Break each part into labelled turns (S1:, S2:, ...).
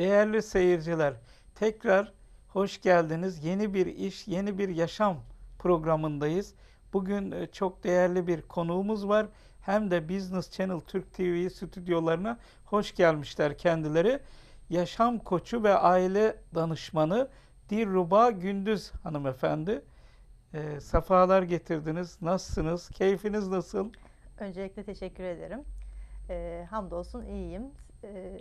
S1: Değerli seyirciler, tekrar hoş geldiniz. Yeni bir iş, yeni bir yaşam programındayız. Bugün e, çok değerli bir konuğumuz var. Hem de Business Channel Türk TV stüdyolarına hoş gelmişler kendileri. Yaşam koçu ve aile danışmanı Dilruba Gündüz hanımefendi. E, safalar getirdiniz. Nasılsınız? Keyfiniz nasıl?
S2: Öncelikle teşekkür ederim. Ee, hamdolsun iyiyim. Ee,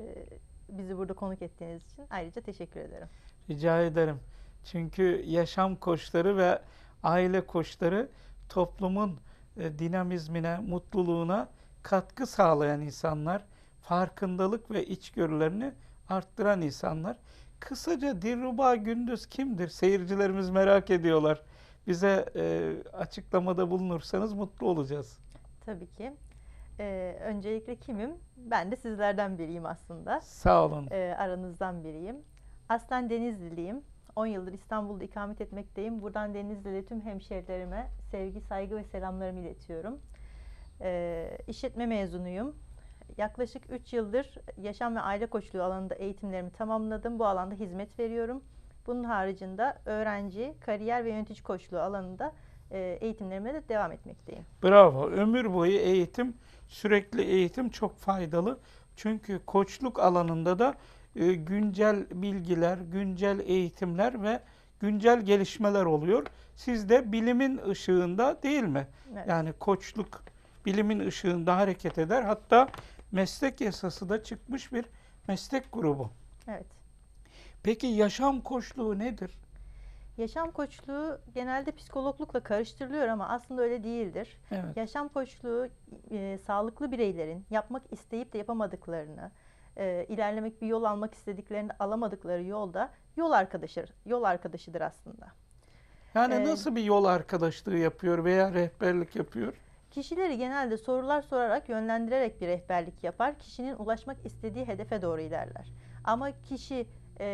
S2: bizi burada konuk ettiğiniz için ayrıca teşekkür ederim.
S1: Rica ederim. Çünkü yaşam koçları ve aile koçları toplumun e, dinamizmine, mutluluğuna katkı sağlayan insanlar, farkındalık ve içgörülerini arttıran insanlar. Kısaca Dilruba Gündüz kimdir? Seyircilerimiz merak ediyorlar. Bize e, açıklamada bulunursanız mutlu olacağız.
S2: Tabii ki. Ee, öncelikle kimim? Ben de sizlerden biriyim aslında.
S1: Sağ olun.
S2: Ee, aranızdan biriyim. Aslen Denizliliyim. 10 yıldır İstanbul'da ikamet etmekteyim. Buradan Denizli'li tüm hemşerilerime sevgi, saygı ve selamlarımı iletiyorum. Ee, işletme mezunuyum. Yaklaşık 3 yıldır yaşam ve aile koçluğu alanında eğitimlerimi tamamladım. Bu alanda hizmet veriyorum. Bunun haricinde öğrenci, kariyer ve yönetici koçluğu alanında eğitimlerime de devam etmekteyim.
S1: Bravo. Ömür boyu eğitim, sürekli eğitim çok faydalı. Çünkü koçluk alanında da e, güncel bilgiler, güncel eğitimler ve güncel gelişmeler oluyor. Siz de bilimin ışığında değil mi?
S2: Evet.
S1: Yani koçluk bilimin ışığında hareket eder. Hatta meslek yasası da çıkmış bir meslek grubu.
S2: Evet.
S1: Peki yaşam koçluğu nedir?
S2: Yaşam koçluğu genelde psikologlukla karıştırılıyor ama aslında öyle değildir.
S1: Evet.
S2: Yaşam koçluğu e, sağlıklı bireylerin yapmak isteyip de yapamadıklarını, e, ilerlemek bir yol almak istediklerini alamadıkları yolda yol arkadaşı yol arkadaşıdır aslında.
S1: Yani
S2: Ee,
S1: nasıl bir yol arkadaşlığı yapıyor veya rehberlik yapıyor?
S2: Kişileri genelde sorular sorarak yönlendirerek bir rehberlik yapar. Kişinin ulaşmak istediği hedefe doğru ilerler. Ama kişi e,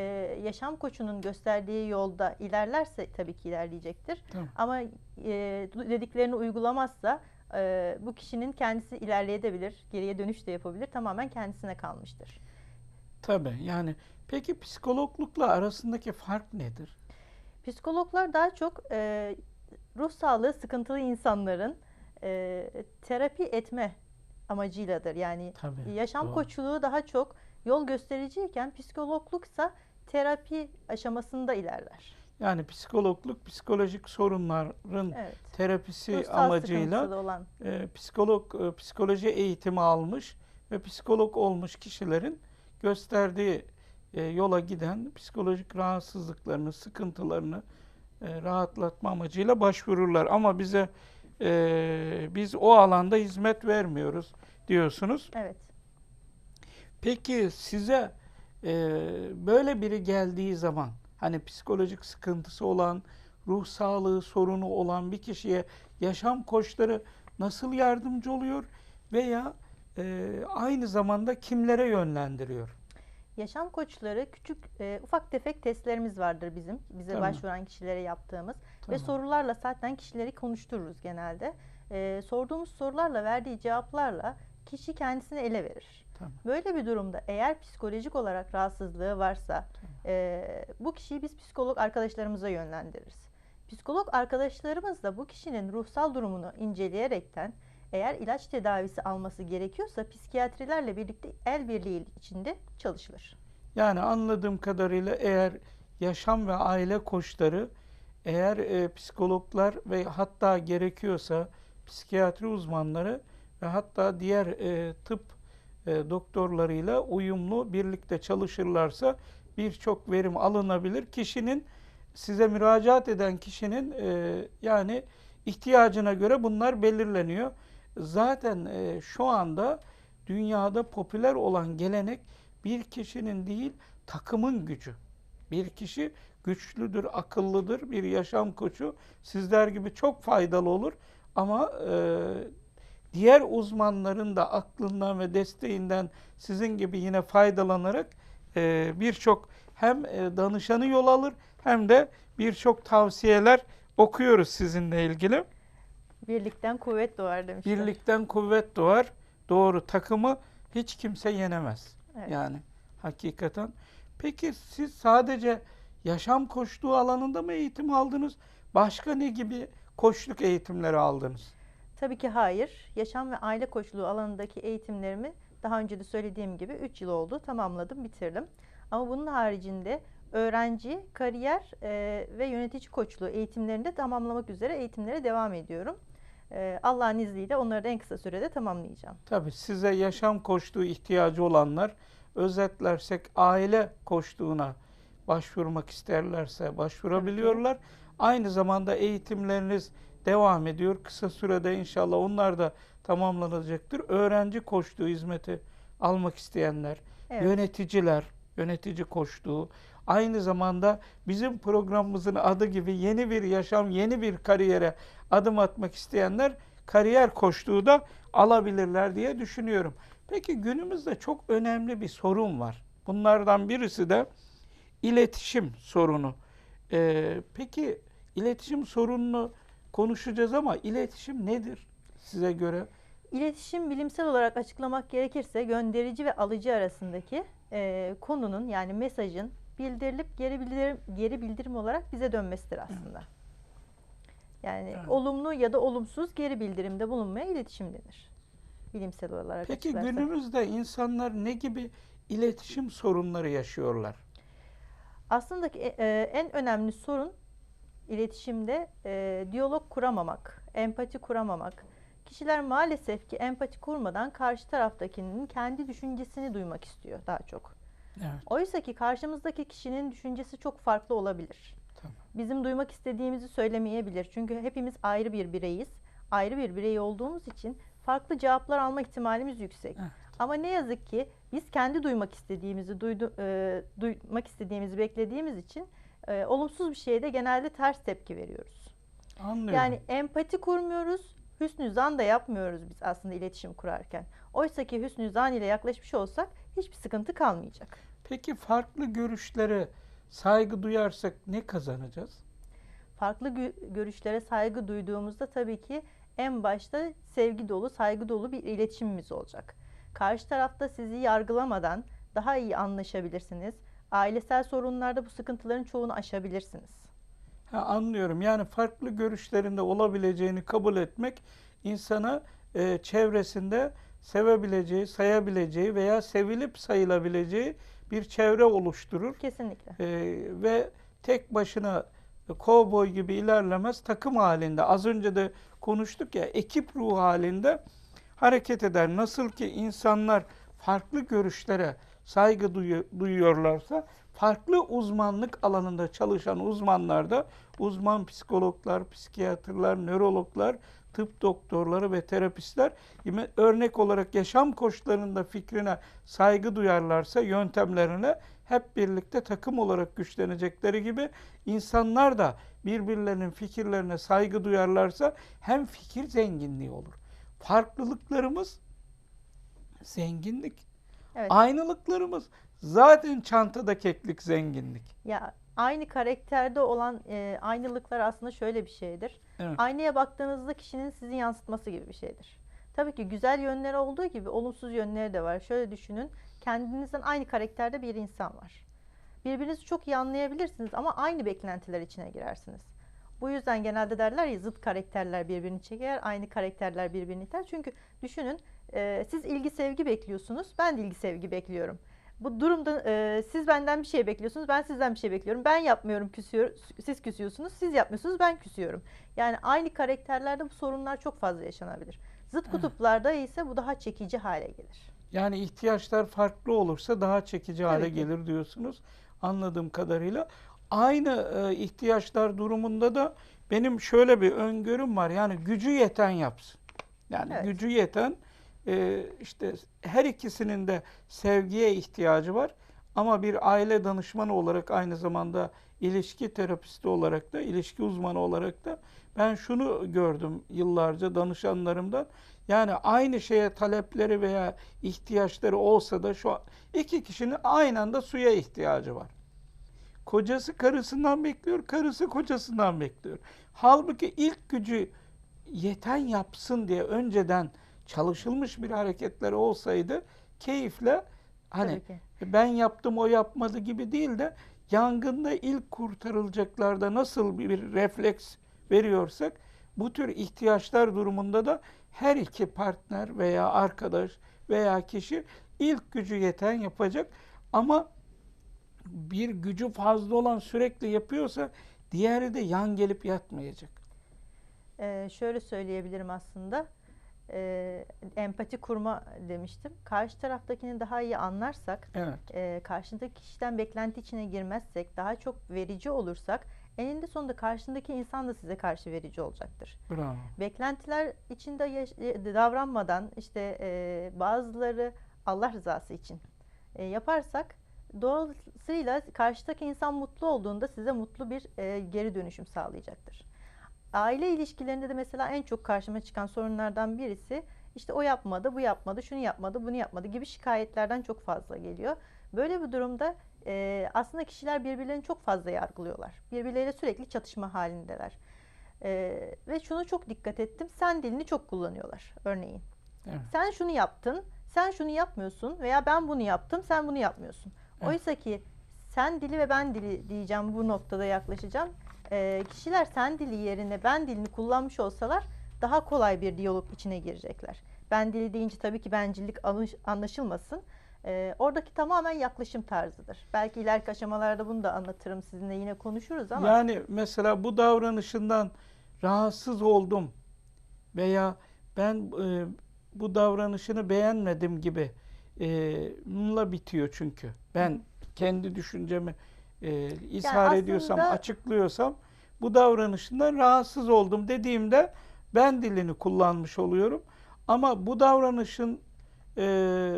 S2: yaşam koçunun gösterdiği yolda ilerlerse tabii ki ilerleyecektir.
S1: Tamam.
S2: Ama e, dediklerini uygulamazsa e, bu kişinin kendisi ilerleyebilir, geriye dönüş de yapabilir. Tamamen kendisine kalmıştır.
S1: Tabii yani peki psikologlukla arasındaki fark nedir?
S2: Psikologlar daha çok e, ruh sağlığı sıkıntılı insanların e, terapi etme amacıyladır. Yani
S1: Tabii.
S2: yaşam
S1: doğru.
S2: koçluğu daha çok yol göstericiyken psikologluksa terapi aşamasında ilerler.
S1: Yani psikologluk psikolojik sorunların
S2: Evet.
S1: terapisi
S2: Ruhsal
S1: amacıyla
S2: olan
S1: e, psikolog e, psikoloji eğitimi almış ve psikolog olmuş kişilerin gösterdiği e, yola giden psikolojik rahatsızlıklarını, sıkıntılarını e, rahatlatma amacıyla başvururlar. Ama bize e, biz o alanda hizmet vermiyoruz diyorsunuz.
S2: evet.
S1: Peki size e, böyle biri geldiği zaman hani psikolojik sıkıntısı olan, ruh sağlığı sorunu olan bir kişiye yaşam koçları nasıl yardımcı oluyor veya e, aynı zamanda kimlere yönlendiriyor?
S2: Yaşam koçları küçük e, ufak tefek testlerimiz vardır bizim bize
S1: Tamam.
S2: başvuran kişilere yaptığımız ve
S1: Tamam.
S2: sorularla zaten kişileri konuştururuz genelde. E, sorduğumuz sorularla verdiği cevaplarla kişi kendisini ele verir.
S1: Tamam.
S2: Böyle bir durumda eğer psikolojik olarak rahatsızlığı varsa e, bu kişiyi biz psikolog arkadaşlarımıza yönlendiririz. Psikolog arkadaşlarımız da bu kişinin ruhsal durumunu inceleyerekten eğer ilaç tedavisi alması gerekiyorsa psikiyatrilerle birlikte el birliği içinde çalışılır.
S1: Yani anladığım kadarıyla eğer yaşam ve aile koçları eğer e, psikologlar ve hatta gerekiyorsa psikiyatri uzmanları ve hatta diğer e, tıp e, doktorlarıyla uyumlu birlikte çalışırlarsa birçok verim alınabilir. Kişinin size müracaat eden kişinin e, yani ihtiyacına göre bunlar belirleniyor. Zaten e, şu anda dünyada popüler olan gelenek bir kişinin değil takımın gücü. Bir kişi güçlüdür, akıllıdır, bir yaşam koçu sizler gibi çok faydalı olur. Ama e, diğer uzmanların da aklından ve desteğinden sizin gibi yine faydalanarak e, birçok hem e, danışanı yol alır hem de birçok tavsiyeler okuyoruz sizinle ilgili.
S2: Birlikten kuvvet doğar demişler.
S1: Birlikten kuvvet doğar. Doğru takımı hiç kimse yenemez.
S2: Evet.
S1: Yani hakikaten. Peki siz sadece yaşam koçluğu alanında mı eğitim aldınız? Başka ne gibi koçluk eğitimleri aldınız?
S2: Tabii ki hayır. Yaşam ve aile koçluğu alanındaki eğitimlerimi daha önce de söylediğim gibi 3 yıl oldu. Tamamladım, bitirdim. Ama bunun haricinde öğrenci, kariyer e, ve yönetici koçluğu eğitimlerini de tamamlamak üzere eğitimlere devam ediyorum. E, Allah'ın izniyle onları da en kısa sürede tamamlayacağım.
S1: Tabii size yaşam koçluğu ihtiyacı olanlar özetlersek aile koçluğuna başvurmak isterlerse başvurabiliyorlar. Aynı zamanda eğitimleriniz devam ediyor. Kısa sürede inşallah onlar da tamamlanacaktır. Öğrenci koçluğu hizmeti almak isteyenler,
S2: Evet.
S1: yöneticiler, yönetici koçluğu, aynı zamanda bizim programımızın adı gibi yeni bir yaşam, yeni bir kariyere adım atmak isteyenler kariyer koçluğu da alabilirler diye düşünüyorum. Peki günümüzde çok önemli bir sorun var. Bunlardan birisi de iletişim sorunu. Ee, peki iletişim sorununu konuşacağız ama iletişim nedir size göre?
S2: İletişim bilimsel olarak açıklamak gerekirse gönderici ve alıcı arasındaki e, konunun yani mesajın bildirilip geri bildirim, geri bildirim olarak bize dönmesidir aslında. Yani
S1: Evet.
S2: olumlu ya da olumsuz geri bildirimde bulunmaya iletişim denir. Bilimsel olarak
S1: Peki
S2: açıklarsak.
S1: günümüzde insanlar ne gibi iletişim sorunları yaşıyorlar?
S2: Aslında ki, e, en önemli sorun iletişimde e, diyalog kuramamak, empati kuramamak. Kişiler maalesef ki empati kurmadan karşı taraftakinin kendi düşüncesini duymak istiyor daha çok.
S1: Evet.
S2: Oysa ki karşımızdaki kişinin düşüncesi çok farklı olabilir.
S1: Tamam.
S2: Bizim duymak istediğimizi söylemeyebilir. Çünkü hepimiz ayrı bir bireyiz. Ayrı bir birey olduğumuz için farklı cevaplar alma ihtimalimiz yüksek.
S1: Evet.
S2: Ama ne yazık ki biz kendi duymak istediğimizi duydu, e, duymak istediğimizi beklediğimiz için e, olumsuz bir şeye de genelde ters tepki veriyoruz.
S1: Anlıyorum.
S2: Yani empati kurmuyoruz, hüsnü zan da yapmıyoruz biz aslında iletişim kurarken. Oysa ki hüsnü zan ile yaklaşmış olsak hiçbir sıkıntı kalmayacak.
S1: Peki farklı görüşlere saygı duyarsak ne kazanacağız?
S2: Farklı gö- görüşlere saygı duyduğumuzda tabii ki en başta sevgi dolu, saygı dolu bir iletişimimiz olacak. Karşı tarafta sizi yargılamadan daha iyi anlaşabilirsiniz. Ailesel sorunlarda bu sıkıntıların çoğunu aşabilirsiniz.
S1: Ha, anlıyorum. Yani farklı görüşlerinde olabileceğini kabul etmek insana e, çevresinde sevebileceği, sayabileceği veya sevilip sayılabileceği bir çevre oluşturur.
S2: Kesinlikle.
S1: E, ve tek başına kovboy gibi ilerlemez, takım halinde. Az önce de konuştuk ya, ekip ruhu halinde hareket eder. Nasıl ki insanlar farklı görüşlere saygı duyu- duyuyorlarsa, farklı uzmanlık alanında çalışan uzmanlar da uzman psikologlar, psikiyatrlar, nörologlar, tıp doktorları ve terapistler örnek olarak yaşam koçlarının da fikrine saygı duyarlarsa yöntemlerine hep birlikte takım olarak güçlenecekleri gibi insanlar da birbirlerinin fikirlerine saygı duyarlarsa hem fikir zenginliği olur. Farklılıklarımız zenginlik.
S2: Evet.
S1: Aynılıklarımız zaten çantada keklik zenginlik.
S2: Ya aynı karakterde olan e, aynılıklar aslında şöyle bir şeydir.
S1: Evet.
S2: Aynaya baktığınızda kişinin sizi yansıtması gibi bir şeydir. Tabii ki güzel yönleri olduğu gibi olumsuz yönleri de var. Şöyle düşünün. Kendinizden aynı karakterde bir insan var. Birbirinizi çok iyi anlayabilirsiniz ama aynı beklentiler içine girersiniz. Bu yüzden genelde derler ya zıt karakterler birbirini çeker, aynı karakterler birbirini iter. Çünkü düşünün e, siz ilgi sevgi bekliyorsunuz, ben de ilgi sevgi bekliyorum. Bu durumda e, siz benden bir şey bekliyorsunuz, ben sizden bir şey bekliyorum. Ben yapmıyorum, küsüyor, siz küsüyorsunuz, siz yapmıyorsunuz, ben küsüyorum. Yani aynı karakterlerde bu sorunlar çok fazla yaşanabilir. Zıt kutuplarda ise bu daha çekici hale gelir.
S1: Yani ihtiyaçlar farklı olursa daha çekici hale
S2: Tabii ki.
S1: gelir diyorsunuz anladığım kadarıyla. Aynı e, ihtiyaçlar durumunda da benim şöyle bir öngörüm var. Yani gücü yeten yapsın. Yani
S2: Evet.
S1: gücü yeten e, işte her ikisinin de sevgiye ihtiyacı var. Ama bir aile danışmanı olarak aynı zamanda ilişki terapisti olarak da, ilişki uzmanı olarak da ben şunu gördüm yıllarca danışanlarımdan. Yani aynı şeye talepleri veya ihtiyaçları olsa da şu iki kişinin aynı anda suya ihtiyacı var. Kocası karısından bekliyor, karısı kocasından bekliyor. Halbuki ilk gücü yeten yapsın diye önceden çalışılmış bir hareketleri olsaydı keyifle hani ben yaptım o yapmadı gibi değil de yangında ilk kurtarılacaklarda nasıl bir refleks veriyorsak bu tür ihtiyaçlar durumunda da her iki partner veya arkadaş veya kişi ilk gücü yeten yapacak ama bir gücü fazla olan sürekli yapıyorsa diğeri de yan gelip yatmayacak.
S2: Ee, şöyle söyleyebilirim aslında. Ee, empati kurma demiştim. Karşı taraftakini daha iyi anlarsak,
S1: Evet.
S2: e, karşındaki kişiden beklenti içine girmezsek, daha çok verici olursak, eninde sonunda karşındaki insan da size karşı verici olacaktır.
S1: Bravo.
S2: Beklentiler içinde yaş- e, davranmadan işte e, bazıları Allah rızası için e, yaparsak dolayısıyla karşıdaki insan mutlu olduğunda size mutlu bir e, geri dönüşüm sağlayacaktır. Aile ilişkilerinde de mesela en çok karşıma çıkan sorunlardan birisi işte o yapmadı, bu yapmadı, şunu yapmadı, bunu yapmadı gibi şikayetlerden çok fazla geliyor. Böyle bir durumda e, aslında kişiler birbirlerini çok fazla yargılıyorlar. Birbirleriyle sürekli çatışma halindeler. Ee, ve şunu çok dikkat ettim. Sen dilini çok kullanıyorlar örneğin.
S1: Evet.
S2: Sen şunu yaptın, sen şunu yapmıyorsun veya ben bunu yaptım, sen bunu yapmıyorsun.
S1: Evet.
S2: Oysa ki sen dili ve ben dili diyeceğim bu noktada yaklaşacağım. Ee, kişiler sen dili yerine ben dilini kullanmış olsalar daha kolay bir diyalog içine girecekler. Ben dili deyince tabii ki bencillik anlaşılmasın. Ee, oradaki tamamen yaklaşım tarzıdır. Belki ileriki aşamalarda bunu da anlatırım sizinle yine konuşuruz ama.
S1: Yani mesela bu davranışından rahatsız oldum veya ben e, bu davranışını beğenmedim gibi e, bununla bitiyor çünkü. Ben kendi düşüncemi e, ishar ediyorsam,
S2: aslında-
S1: açıklıyorsam bu davranışından rahatsız oldum dediğimde ben dilini kullanmış oluyorum. Ama bu davranışın e,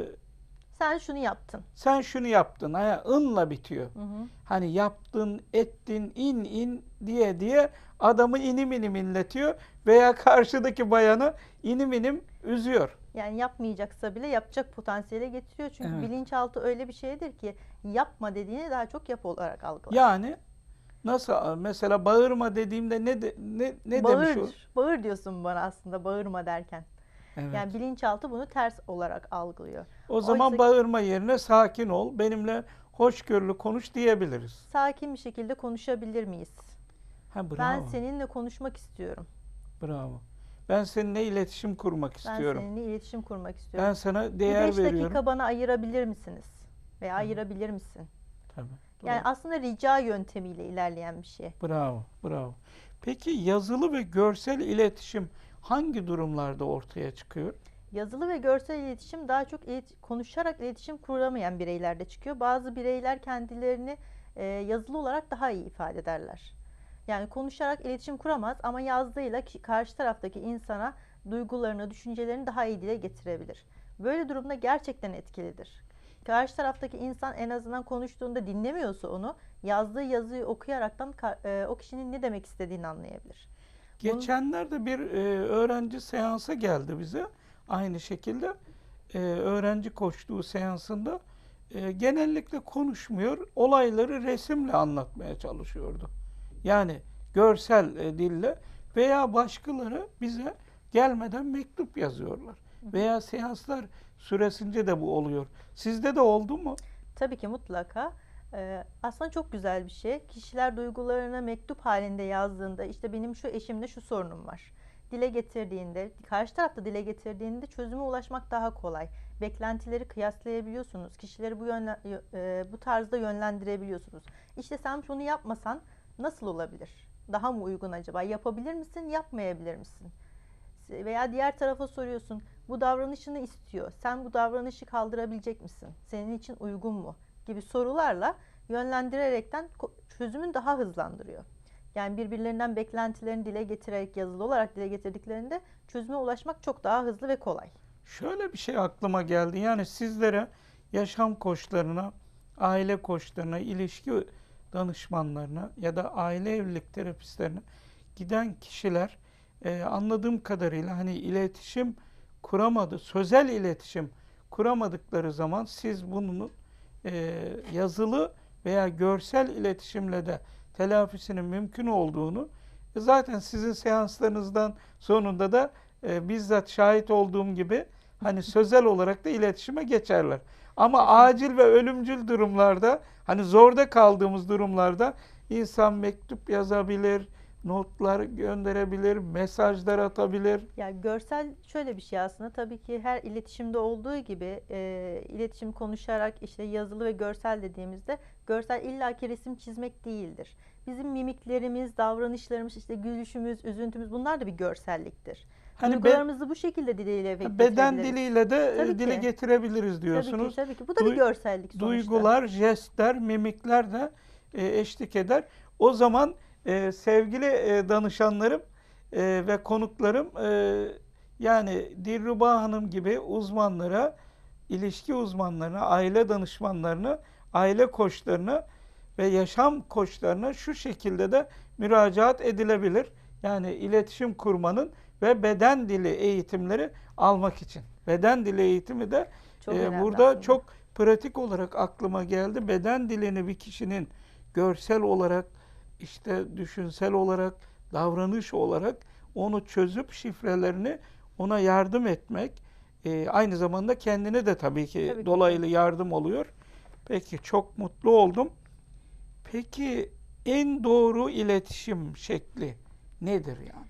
S2: Sen şunu yaptın.
S1: sen şunu yaptın, ha, ınla bitiyor.
S2: Hı hı.
S1: Hani yaptın, ettin, in in diye diye adamı inim inim inletiyor veya karşıdaki bayanı inim inim üzüyor.
S2: Yani yapmayacaksa bile yapacak potansiyele getiriyor. Çünkü
S1: Evet.
S2: bilinçaltı öyle bir şeydir ki yapma dediğini daha çok yap olarak algılar.
S1: Yani nasıl mesela bağırma dediğimde ne de, ne ne
S2: bağır,
S1: demiş o?
S2: bağır diyorsun bana aslında bağırma derken.
S1: Evet.
S2: Yani bilinçaltı bunu ters olarak algılıyor.
S1: o zaman
S2: oysa-
S1: bağırma yerine sakin ol, benimle hoşgörülü konuş diyebiliriz.
S2: Sakin bir şekilde konuşabilir miyiz?
S1: Ha bravo.
S2: Ben seninle konuşmak istiyorum.
S1: Bravo. Ben seninle iletişim kurmak
S2: Ben
S1: istiyorum.
S2: seninle iletişim kurmak istiyorum.
S1: Ben sana değer veriyorum.
S2: dakika bana ayırabilir misiniz? Veya ayırabilir misin?
S1: Tabii.
S2: Yani
S1: doğru.
S2: aslında rica yöntemiyle ilerleyen bir şey.
S1: Bravo, bravo. Peki yazılı ve görsel iletişim hangi durumlarda ortaya çıkıyor?
S2: Yazılı ve görsel iletişim daha çok ilet- konuşarak iletişim kuramayan bireylerde çıkıyor. Bazı bireyler kendilerini e, yazılı olarak daha iyi ifade ederler. Yani konuşarak iletişim kuramaz ama yazdığıyla karşı taraftaki insana duygularını, düşüncelerini daha iyi dile getirebilir. Böyle durumda gerçekten etkilidir. Karşı taraftaki insan en azından konuştuğunda dinlemiyorsa onu yazdığı yazıyı okuyaraktan e, o kişinin ne demek istediğini anlayabilir.
S1: Geçenlerde bir e, öğrenci seansa geldi bize. Aynı şekilde e, öğrenci koştuğu seansında genellikle konuşmuyor, olayları resimle anlatmaya çalışıyordu. Yani görsel dille veya başkaları bize gelmeden mektup yazıyorlar. Veya seanslar süresince de bu oluyor. Sizde de oldu mu?
S2: Tabii ki mutlaka. Ee, aslında çok güzel bir şey. Kişiler duygularını mektup halinde yazdığında işte benim şu eşimde şu sorunum var. Dile getirdiğinde, karşı tarafta dile getirdiğinde çözüme ulaşmak daha kolay. Beklentileri kıyaslayabiliyorsunuz. Kişileri bu yönle, e, bu tarzda yönlendirebiliyorsunuz. İşte sen şunu yapmasan nasıl olabilir? Daha mı uygun acaba? Yapabilir misin, yapmayabilir misin? Veya diğer tarafa soruyorsun. Bu davranışını istiyor. Sen bu davranışı kaldırabilecek misin? Senin için uygun mu? Gibi sorularla yönlendirerekten çözümün daha hızlandırıyor. Yani birbirlerinden beklentilerini dile getirerek yazılı olarak dile getirdiklerinde çözüme ulaşmak çok daha hızlı ve kolay.
S1: Şöyle bir şey aklıma geldi. Yani sizlere yaşam koçlarına, aile koçlarına, ilişki danışmanlarına ya da aile evlilik terapistlerine giden kişiler e, anladığım kadarıyla hani iletişim kuramadı, sözel iletişim kuramadıkları zaman siz bunun e, yazılı veya görsel iletişimle de telafisinin mümkün olduğunu e, zaten sizin seanslarınızdan sonunda da e, bizzat şahit olduğum gibi hani sözel olarak da iletişime geçerler. Ama acil ve ölümcül durumlarda hani zorda kaldığımız durumlarda insan mektup yazabilir, notlar gönderebilir, mesajlar atabilir.
S2: Ya görsel şöyle bir şey aslında tabii ki her iletişimde olduğu gibi e, iletişim konuşarak işte yazılı ve görsel dediğimizde görsel illaki resim çizmek değildir. Bizim mimiklerimiz, davranışlarımız, işte gülüşümüz, üzüntümüz bunlar da bir görselliktir.
S1: Hani be-
S2: Duygularımızı bu şekilde dile
S1: beden diliyle de e,
S2: Tabii
S1: dile
S2: ki.
S1: getirebiliriz
S2: Tabii
S1: diyorsunuz.
S2: ki, tabii ki. Bu da
S1: Duy-
S2: bir görsellik sonuçta.
S1: Duygular, jestler, mimikler de e, eşlik eder. O zaman e, sevgili e, danışanlarım e, ve konuklarım e, yani Dilruba Hanım gibi uzmanlara, ilişki uzmanlarına, aile danışmanlarına, aile koçlarına ve yaşam koçlarına şu şekilde de müracaat edilebilir. Yani iletişim kurmanın ve beden dili eğitimleri almak için. Beden dili eğitimi de
S2: Çok önemli
S1: burada
S2: aslında.
S1: çok pratik olarak aklıma geldi. Beden dilini bir kişinin görsel olarak, işte düşünsel olarak, davranış olarak onu çözüp şifrelerini ona yardım etmek, e, aynı zamanda kendine de tabii ki
S2: Tabii ki.
S1: dolaylı yardım oluyor. Peki çok mutlu oldum. Peki en doğru iletişim şekli nedir yani?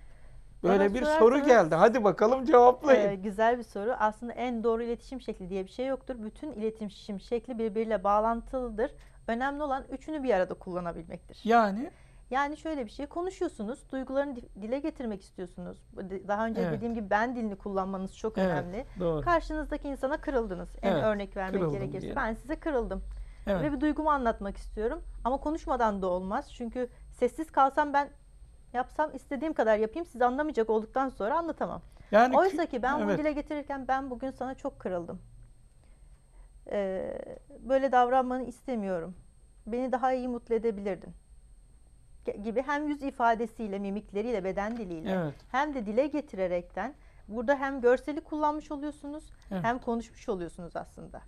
S1: Böyle
S2: Bana
S1: bir soru geldi. Hadi bakalım cevaplayın.
S2: Ee, güzel bir soru. Aslında en doğru iletişim şekli diye bir şey yoktur. Bütün iletişim şekli birbiriyle bağlantılıdır. Önemli olan üçünü bir arada kullanabilmektir.
S1: Yani
S2: Yani şöyle bir şey konuşuyorsunuz, duygularını di- dile getirmek istiyorsunuz. Daha önce
S1: Evet.
S2: dediğim gibi ben dilini kullanmanız çok
S1: Evet,
S2: önemli.
S1: doğru.
S2: Karşınızdaki insana kırıldınız. En
S1: Evet,
S2: örnek vermek gerekirse ben size kırıldım
S1: Evet.
S2: ve bir duygumu anlatmak istiyorum ama konuşmadan da olmaz. Çünkü sessiz kalsam ben yapsam istediğim kadar yapayım siz anlamayacak olduktan sonra anlatamam.
S1: Yani
S2: Oysa ki ben bunu
S1: evet.
S2: dile getirirken ben bugün sana çok kırıldım. Ee, böyle davranmanı istemiyorum. Beni daha iyi mutlu edebilirdin. Gibi hem yüz ifadesiyle, mimikleriyle, beden diliyle
S1: Evet.
S2: hem de dile getirerekten burada hem görseli kullanmış oluyorsunuz
S1: Evet.
S2: hem konuşmuş oluyorsunuz aslında.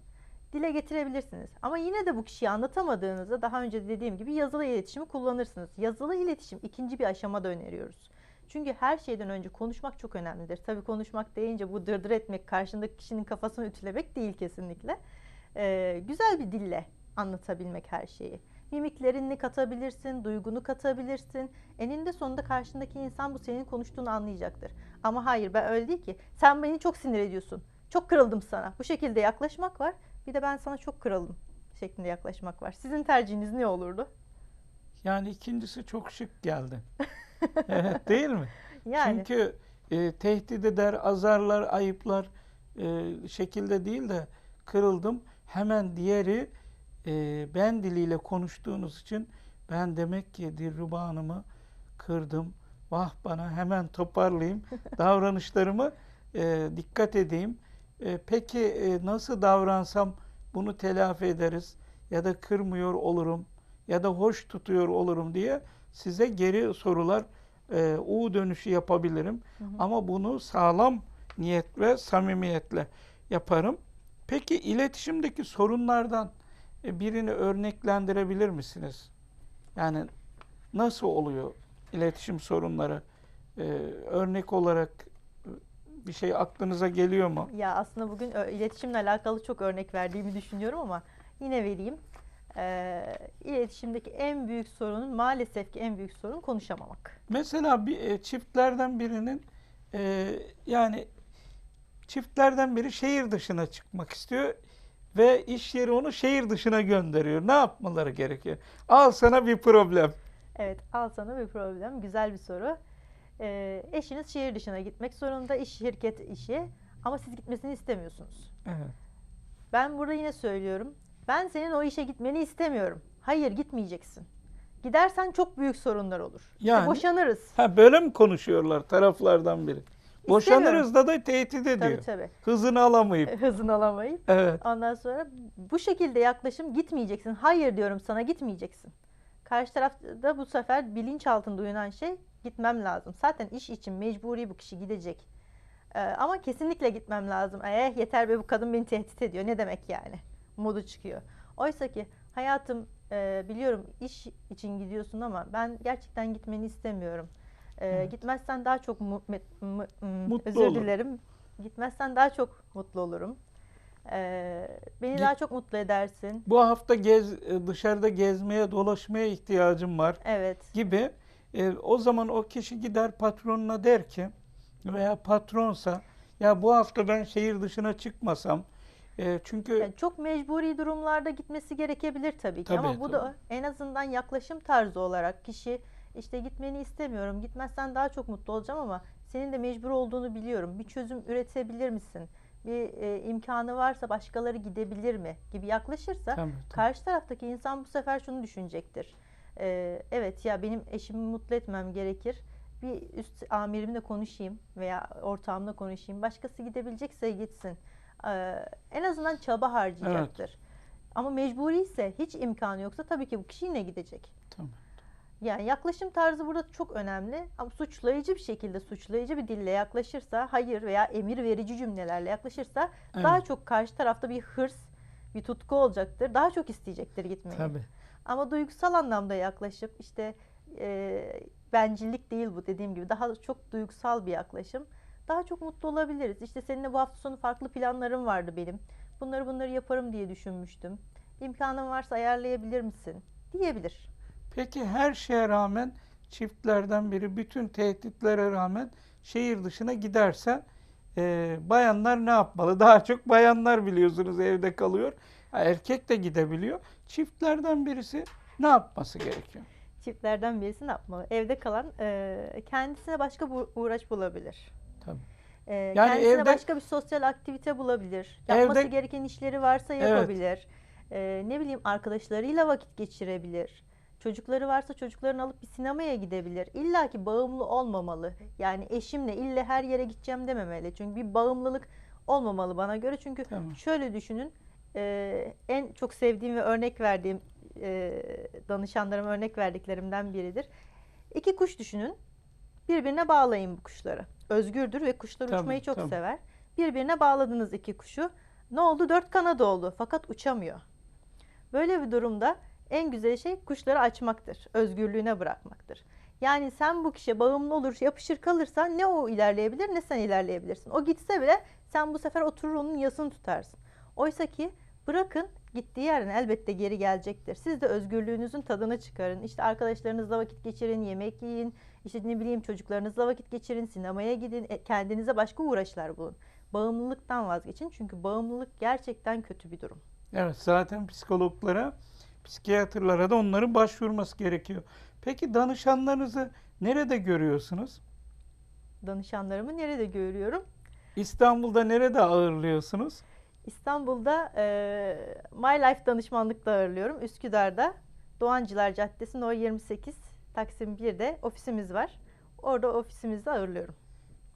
S2: Dile getirebilirsiniz. Ama yine de bu kişiyi anlatamadığınızda daha önce dediğim gibi yazılı iletişimi kullanırsınız. Yazılı iletişim ikinci bir aşamada öneriyoruz. Çünkü her şeyden önce konuşmak çok önemlidir. Tabii konuşmak deyince bu dırdır etmek, karşındaki kişinin kafasını ütülemek değil kesinlikle. Ee, güzel bir dille anlatabilmek her şeyi. Mimiklerini katabilirsin, duygunu katabilirsin. Eninde sonunda karşındaki insan bu senin konuştuğunu anlayacaktır. Ama hayır ben öyle değil ki. Sen beni çok sinir ediyorsun. Çok kırıldım sana. Bu şekilde yaklaşmak var. Bir de ben sana çok kırıldım şeklinde yaklaşmak var. Sizin tercihiniz ne olurdu?
S1: Yani ikincisi çok şık geldi. evet değil mi?
S2: Yani
S1: Çünkü e, tehdit eder, azarlar, ayıplar e, şekilde değil de kırıldım. Hemen diğeri e, ben diliyle konuştuğunuz için ben demek ki Dilruba Hanım'ı kırdım. Vah bana hemen toparlayayım. Davranışlarımı e, dikkat edeyim. E, peki e, nasıl davransam bunu telafi ederiz ya da kırmıyor olurum ya da hoş tutuyor olurum diye size geri sorular e, U dönüşü yapabilirim.
S2: Hı hı.
S1: Ama bunu sağlam niyet ve samimiyetle yaparım. Peki iletişimdeki sorunlardan e, birini örneklendirebilir misiniz? Yani nasıl oluyor iletişim sorunları? E, örnek olarak e, bir şey aklınıza geliyor mu?
S2: ya aslında bugün ö- iletişimle alakalı çok örnek verdiğimi düşünüyorum ama yine vereyim. Ee, iletişimdeki en büyük sorunun maalesef ki en büyük sorun konuşamamak.
S1: Mesela bir e, çiftlerden birinin e, yani çiftlerden biri şehir dışına çıkmak istiyor ve iş yeri onu şehir dışına gönderiyor. Ne yapmaları gerekiyor? Al sana bir problem.
S2: Evet, al sana bir problem. Güzel bir soru. Ee, eşiniz şehir dışına gitmek zorunda, iş şirket işi ama siz gitmesini istemiyorsunuz.
S1: Evet.
S2: Ben burada yine söylüyorum. Ben senin o işe gitmeni istemiyorum. Hayır, gitmeyeceksin. Gidersen çok büyük sorunlar olur.
S1: Yani-
S2: boşanırız.
S1: Ha böyle mi konuşuyorlar taraflardan biri? Boşanırız da da tehdit ediyor.
S2: Tabii tabii.
S1: Hızını alamayıp.
S2: Hızını alamayıp.
S1: Evet.
S2: Ondan sonra bu şekilde yaklaşım gitmeyeceksin. Hayır diyorum sana gitmeyeceksin. Karşı tarafta bu sefer bilinç altında uyanan şey gitmem lazım. Zaten iş için mecburi bu kişi gidecek. Ee, ama kesinlikle gitmem lazım. Eh yeter be bu kadın beni tehdit ediyor. Ne demek yani? Modu çıkıyor. Oysa ki hayatım e, biliyorum iş için gidiyorsun ama ben gerçekten gitmeni istemiyorum. Ee,
S1: Evet.
S2: Gitmezsen daha çok mu- mu-
S1: Mutlu
S2: özür
S1: olurum.
S2: dilerim. Gitmezsen daha çok mutlu olurum. Ee, beni
S1: Git-
S2: daha çok mutlu edersin.
S1: Bu hafta gez e, dışarıda gezmeye, dolaşmaya ihtiyacım var
S2: Evet.
S1: gibi. E, o zaman o kişi gider patronuna der ki veya patronsa ya bu hafta ben şehir dışına çıkmasam e, çünkü
S2: Yani çok mecburi durumlarda gitmesi gerekebilir tabii ki
S1: Tabii,
S2: ama bu da
S1: tabii.
S2: en azından yaklaşım tarzı olarak kişi işte gitmeni istemiyorum. Gitmezsen daha çok mutlu olacağım ama senin de mecbur olduğunu biliyorum. Bir çözüm üretebilir misin? Bir e, imkanı varsa başkaları gidebilir mi gibi yaklaşırsa
S1: Tabii, tabii.
S2: karşı taraftaki insan bu sefer şunu düşünecektir. Ee, evet ya benim eşimi mutlu etmem gerekir. Bir üst amirimle konuşayım veya ortağımla konuşayım. Başkası gidebilecekse gitsin. Ee, en azından çaba harcayacaktır. Ama mecburi ise hiç imkanı yoksa tabii ki bu kişi yine gidecek.
S1: Tamam.
S2: Yani yaklaşım tarzı burada çok önemli. Ama suçlayıcı bir şekilde, suçlayıcı bir dille yaklaşırsa, hayır veya emir verici cümlelerle yaklaşırsa daha
S1: Evet.
S2: çok karşı tarafta bir hırs, bir tutku olacaktır. Daha çok isteyecektir gitmeyi.
S1: Tabii.
S2: Ama duygusal anlamda yaklaşıp işte e, bencillik değil bu dediğim gibi daha çok duygusal bir yaklaşım. Daha çok mutlu olabiliriz. İşte seninle bu hafta sonu farklı planlarım vardı benim. Bunları bunları yaparım diye düşünmüştüm. İmkanın varsa ayarlayabilir misin? Diyebilir.
S1: Peki her şeye rağmen çiftlerden biri bütün tehditlere rağmen şehir dışına giderse e, bayanlar ne yapmalı? Daha çok bayanlar biliyorsunuz evde kalıyor. Erkek de gidebiliyor. Çiftlerden birisi ne yapması gerekiyor?
S2: Çiftlerden birisi ne yapmalı? Evde kalan e, kendisine başka bu uğraş bulabilir.
S1: Tabii.
S2: E,
S1: Yani
S2: kendisine
S1: evde-
S2: başka bir sosyal aktivite bulabilir. Yapması
S1: Evde-
S2: gereken işleri varsa
S1: Evet.
S2: yapabilir. E, ne bileyim arkadaşlarıyla vakit geçirebilir. Çocukları varsa çocuklarını alıp bir sinemaya gidebilir. İlla ki bağımlı olmamalı. Yani eşimle ille her yere gideceğim dememeli. Çünkü bir bağımlılık olmamalı bana göre. Çünkü
S1: Tamam.
S2: şöyle düşünün. e, en çok sevdiğim ve örnek verdiğim e, danışanlarıma örnek verdiklerimden biridir. İki kuş düşünün. Birbirine bağlayın bu kuşları. Özgürdür ve kuşlar
S1: Tabii,
S2: uçmayı çok
S1: tabii.
S2: sever. Birbirine bağladınız iki kuşu. Ne oldu? Dört kanadı oldu fakat uçamıyor. Böyle bir durumda en güzel şey kuşları açmaktır. Özgürlüğüne bırakmaktır. Yani sen bu kişiye bağımlı olur, yapışır kalırsan ne o ilerleyebilir ne sen ilerleyebilirsin. O gitse bile sen bu sefer oturur onun yasını tutarsın. Oysa ki bırakın gittiği yerden elbette geri gelecektir. Siz de özgürlüğünüzün tadını çıkarın. İşte arkadaşlarınızla vakit geçirin, yemek yiyin, işte ne bileyim çocuklarınızla vakit geçirin, sinemaya gidin, e, kendinize başka uğraşlar bulun. Bağımlılıktan vazgeçin çünkü bağımlılık gerçekten kötü bir durum.
S1: Evet zaten psikologlara, psikiyatrlara da onların başvurması gerekiyor. Peki danışanlarınızı nerede görüyorsunuz?
S2: Danışanlarımı nerede görüyorum?
S1: İstanbul'da nerede ağırlıyorsunuz?
S2: İstanbul'da e, My Life danışmanlıkta ağırlıyorum. Üsküdar'da Doğancılar Caddesi No 28 Taksim 1'de ofisimiz var. Orada ofisimizde ağırlıyorum.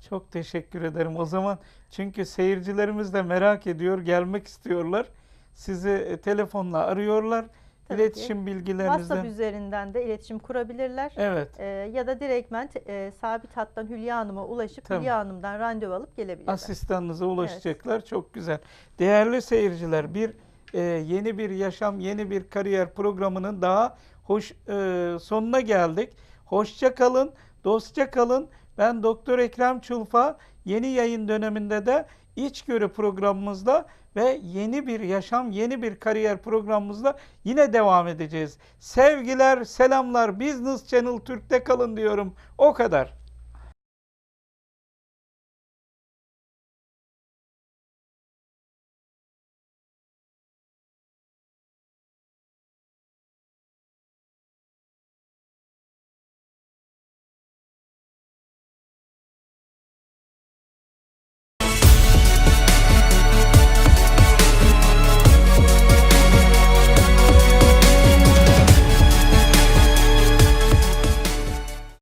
S1: Çok teşekkür ederim. O zaman çünkü seyircilerimiz de merak ediyor, gelmek istiyorlar. Sizi e, telefonla arıyorlar.
S2: Tabii
S1: İletişim
S2: WhatsApp
S1: bilgilerinizden.
S2: üzerinden de iletişim kurabilirler.
S1: Evet.
S2: E, ya da direktmen e, sabit hattan Hülya Hanım'a ulaşıp
S1: Tamam.
S2: Hülya Hanım'dan randevu alıp gelebilirler.
S1: Asistanınıza ulaşacaklar. Çok güzel. Değerli seyirciler, bir e, yeni bir yaşam, yeni bir kariyer programının daha hoş e, sonuna geldik. Hoşça kalın, dostça kalın. Ben Doktor Ekrem Çulfa. Yeni yayın döneminde de içgörü programımızda ve yeni bir yaşam, yeni bir kariyer programımızda yine devam edeceğiz. Sevgiler, selamlar. Business Channel Türk'te kalın diyorum. O kadar.